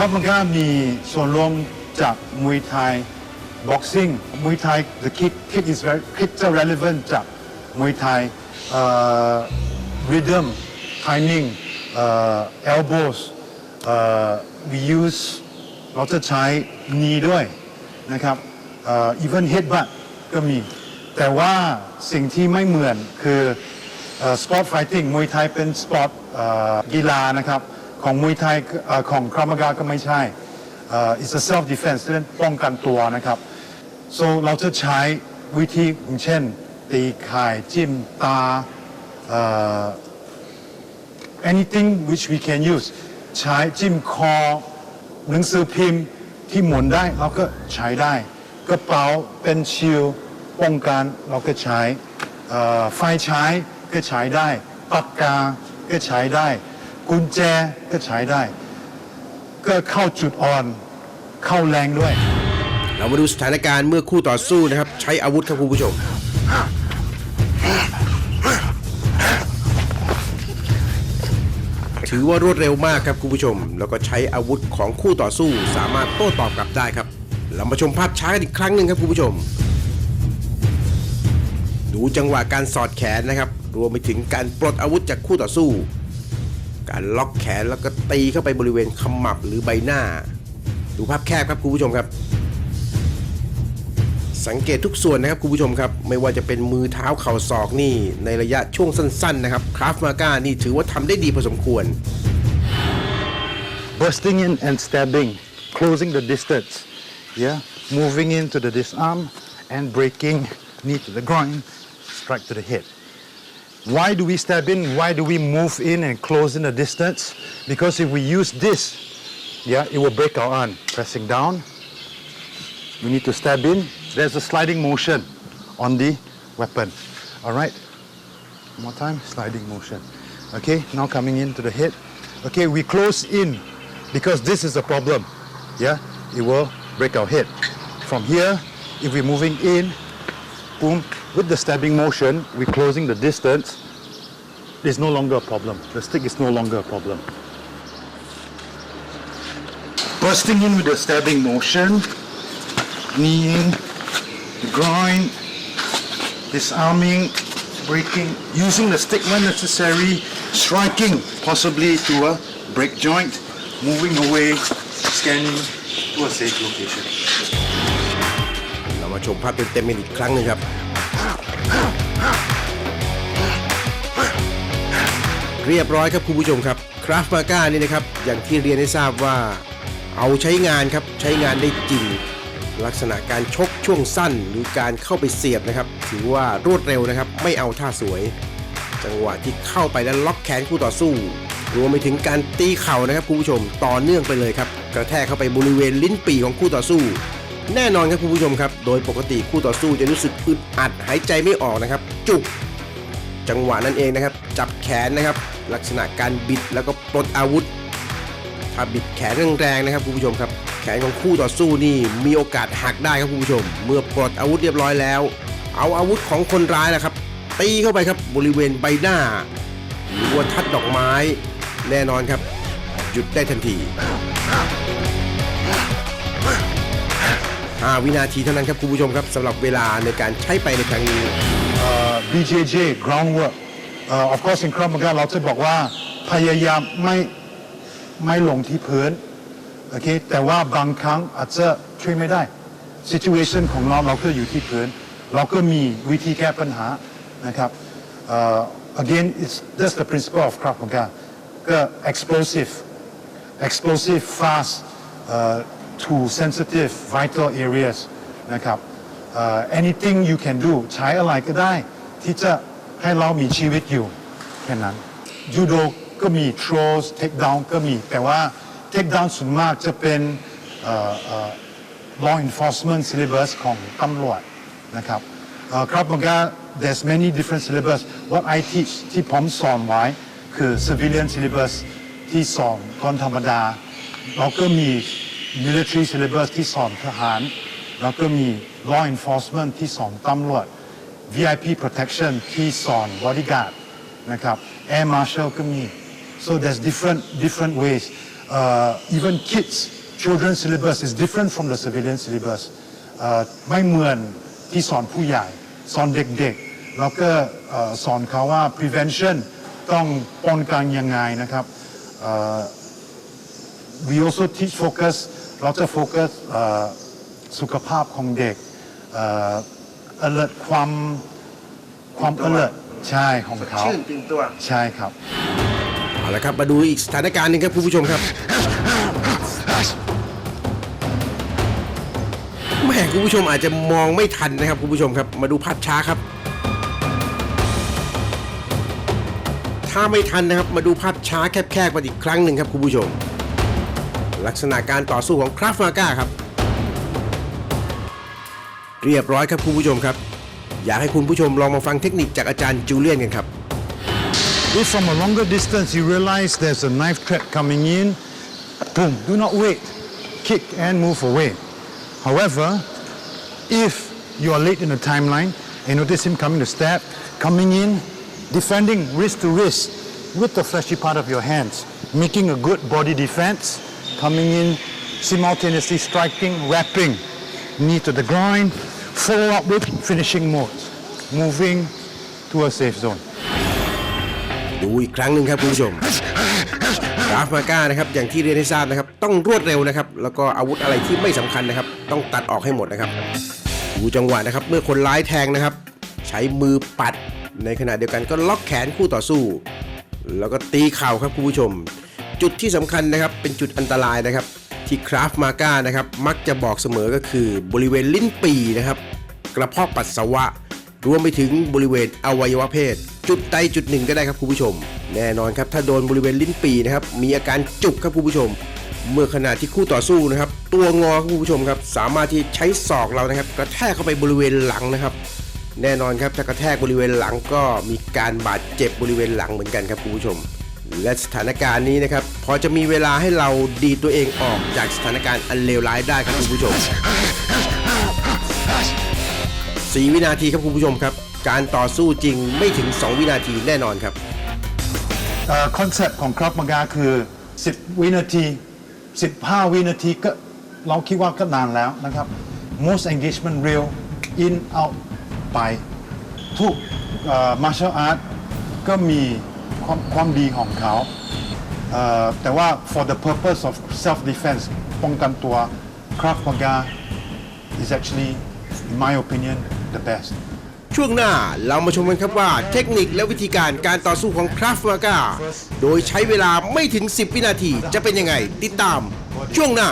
ครับมันก็มีส่วนรวมจากมวยไทย boxing มวยไทย the kick kick is very kick จะ relevant จากมวยไทย rhythm timing elbows we use เราจะใช้ knee ด้วยนะครับ even headbutt ก็มี แต่ว่าสิ่งที่ไม่เหมือนคือสปอร์ตไฟติ้งมวยไทยเป็นสปอร์ตกีฬานะครับ ของมวยไทยเอ่อของครามากาก็ไม่ใช่เอ่อ it's a self defense เล่นป้องกันตัวนะครับ so เราจะใช้วิธีอย่างเช่น ตีข่ายจิ้มตาเอ่อ anything which we can use ใช้จิ้มคอ หนังสือพิมพ์ที่หมุนได้เราก็ใช้ได้ กระเป๋าเป็นชิลป้องกันเราก็ใช้เอ่อไฟใช้ก็ใช้ได้ปากกาก็ใช้ได้ กุญแจก็ใช้ได้ ก็เข้าจุดอ่อน เข้าแรงด้วย เรามาดูสถานการณ์เมื่อคู่ต่อสู้นะครับ ใช้อาวุธครับคุณผู้ชม ถือว่ารวดเร็วมากครับคุณผู้ชม แล้วก็ใช้อาวุธของคู่ต่อสู้สามารถโต้ตอบกลับได้ครับ เรามาชมภาพช้ากันอีกครั้งหนึ่งครับคุณผู้ชม ดูจังหวะการสอดแขนนะครับ รวมไปถึงการปลดอาวุธจากคู่ต่อสู้ การล็อกแขนแล้วก็ตีเข้าไปบริเวณขมับหรือใบหน้า ดูภาพแคบครับคุณผู้ชมครับ สังเกตทุกส่วนนะครับคุณผู้ชมครับ ไม่ว่าจะเป็นมือเท้าเข่าศอกนี่ในระยะช่วงสั้น ๆ นะครับคราฟมาก้านี่ถือว่าทำได้ดีพอสมควร bursting in and stabbing, closing the distance. Yeah, moving into the disarm and breaking knee to the groin, strike to the head. Why do we stab in? Why do we move in and close in the distance? Because if we use this, yeah, it will break our arm. Pressing down, we need to stab in. There's a sliding motion on the weapon. All right. One more time, sliding motion. Okay, now coming into the head. Okay, we close in because this is a problem. Yeah, it will break our head. From here, if we're moving in, boom, with the stabbing motion, we're closing the distance. It's no longer a problem. The stick is no longer a problem. Bursting in with the stabbing motion, kneeing, the groin, disarming, breaking, using the stick when necessary, striking possibly to a break joint, moving away, scanning to a safe location. เรามาชมภาพเต็มๆกันอีกครั้งหนึงครับ เรียบร้อยครับคุณผู้ชมครับคราฟมาก้านี่นะครับอย่างที่เรียนให้ทราบว่า เอาใช้งานครับใช้งานได้จริง ลักษณะการชกช่วงสั้นหรือการเข้าไปเสียบนะครับ ถือว่ารวดเร็วนะครับ ไม่เอาท่าสวย จังหวะที่เข้าไปแล้วล็อกแขนคู่ต่อสู้รวมไปถึงการตีเข่านะครับคุณผู้ชมต่อเนื่องไปเลยครับ กระแทกเข้าไปบริเวณลิ้นปี่ของคู่ต่อสู้ แน่นอนครับคุณผู้ชมครับ โดยปกติคู่ต่อสู้จะรู้สึกอึดอัดหายใจไม่ออกนะครับ จุก จังหวะนั้นเองนะครับ จับแขนนะครับ ลักษณะการบิดแล้วก็ปลดอาวุธ ถ้าบิดแขนแรงๆนะครับคุณผู้ชมครับ แขนของคู่ต่อสู้นี่มีโอกาสหักได้ครับคุณผู้ชม เมื่อปลดอาวุธเรียบร้อยแล้ว เอาอาวุธของคนร้ายนะครับ ตีเข้าไปครับบริเวณใบหน้าหรือว่าทัดดอกไม้ แน่นอนครับ หยุดได้ทันที 5 วินาทีเท่านั้นครับคุณผู้ชมครับสำหรับเวลาในการใช้ไปในครั้งนี้ uh, BJJ groundwork uh, of course in Krav Maga เราจะบอกว่าพยายามไม่ไม่ลงที่พื้นโอเคแต่ว่าบางครั้งอาจจะช่วยไม่ได้ situation ของเราเราก็อยู่ที่พื้น เราก็มีวิธีแก้ปัญหานะครับ uh, again it's that's the principle of Krav Maga ก็ explosive explosive fast uh, to sensitive vital areas นะครับ uh, anything you can do ใช้อะไรก็ได้ ที่จะให้เรามีชีวิตอยู่แค่นั้นยูโดก็มี throws take down ก็มี แต่ว่า take down ส่วนมากจะเป็นเอ่อเอ่อ law enforcement syllabus ของตำรวจนะครับครับมันก็ there's many different syllabus what I teach ที่ผมสอนไว้คือ civilian syllabus ที่สอนคนธรรมดา เราก็มี military syllabus ที่สอนทหาร แล้วก็มี law enforcement ที่สอนตำรวจ VIP protection ที่สอน bodyguard นะครับ air marshal ก็มี so there's different different ways uh, even kids children syllabus is different from the civilian syllabus ไม่เหมือนที่สอนผู้ใหญ่ สอนเด็กๆ แล้วก็สอนเขาว่า prevention ต้องป้องกันยังไงนะครับเอ่อ we also teach focus เราจะโฟกัสเอ่อสุขภาพของเด็กเอ่อ alert ความความ alert ใช่ของเขาชื่นตื่นตัวใช่ครับเอาละครับมาดูอีกสถานการณ์หนึ่งครับคุณผู้ชมครับแม่คุณผู้ชมอาจจะมองไม่ทันนะครับคุณผู้ชมครับมาดูภาพช้าครับ ถ้าไม่ทันนะครับมาดูภาพช้าแคบๆมาอีกครั้งหนึ่งครับคุณผู้ชม ลักษณะการต่อสู้ของคราฟมาก้าครับ เรียบร้อยครับคุณผู้ชมครับ อยากให้คุณผู้ชมลองมาฟังเทคนิคจากอาจารย์จูเลียนกันครับ If from a longer distance you realize there's a knife threat coming in, boom, do not wait. Kick and move away. However, if you are late in the timeline and notice him coming to stab, coming in, defending wrist to wrist with the fleshy part of your hands, making a good body defense, coming in, simultaneously striking, wrapping, knee to the groin, follow up with finishing mode, moving to a safe zone. ดูอีกครั้งหนึ่งครับคุณผู้ชมกราฟมาก้านะครับอย่างที่เรียนให้ทราบนะครับ ต้องรวดเร็วนะครับ แล้วก็อาวุธอะไรที่ไม่สำคัญนะครับ ต้องตัดออกให้หมดนะครับ ดูจังหวะนะครับ เมื่อคนร้ายแทงนะครับ ใช้มือปัด ในขณะเดียวกันก็ล็อกแขนคู่ต่อสู้ แล้วก็ตีเข่าครับคุณผู้ชม จุดที่สำคัญนะครับเป็นจุดอันตรายนะครับ ที่คราฟมาก้านะครับมักจะบอกเสมอก็คือบริเวณลิ้นปีนะครับ กระเพาะปัสสาวะ รวมไปถึงบริเวณอวัยวะเพศ จุดใดจุดหนึ่งก็ได้ครับคุณผู้ชม แน่นอนครับถ้าโดนบริเวณลิ้นปีนะครับมีอาการจุกครับคุณผู้ชม เมื่อขณะที่คู่ต่อสู้นะครับ ตัวงอครับคุณผู้ชมครับสามารถที่ใช้ศอกเรานะครับกระแทกเข้าไปบริเวณหลังนะครับแน่นอนครับถ้ากระแทกบริเวณหลังก็มีการบาดเจ็บบริเวณหลังเหมือนกันครับคุณผู้ชม และสถานการณ์นี้นะครับ พอจะมีเวลาให้เราดีตัวเองออกจากสถานการณ์อันเลวร้ายได้ครับคุณผู้ชม4วินาทีครับคุณผู้ชมครับ การต่อสู้จริงไม่ถึง 2 วินาทีแน่นอนครับคอนเซปต์ของครับมากาคือ 10 วินาที 15 วินาทีก็เราคิดว่าก็นานแล้วนะครับ most engagement real in out ไป ทุก martial art ก็มี ความความดีของเขาเอ่อแต่ว่า for the purpose of self defense ป้องกันตัว Krav Maga is actually in my opinion the best ช่วงหน้าเรามาชมกันครับว่าเทคนิคและวิธีการการต่อสู้ของคราฟมาก้าโดยใช้เวลาไม่ถึง 10 วินาทีจะเป็นยังไง ติดตาม ช่วงหน้า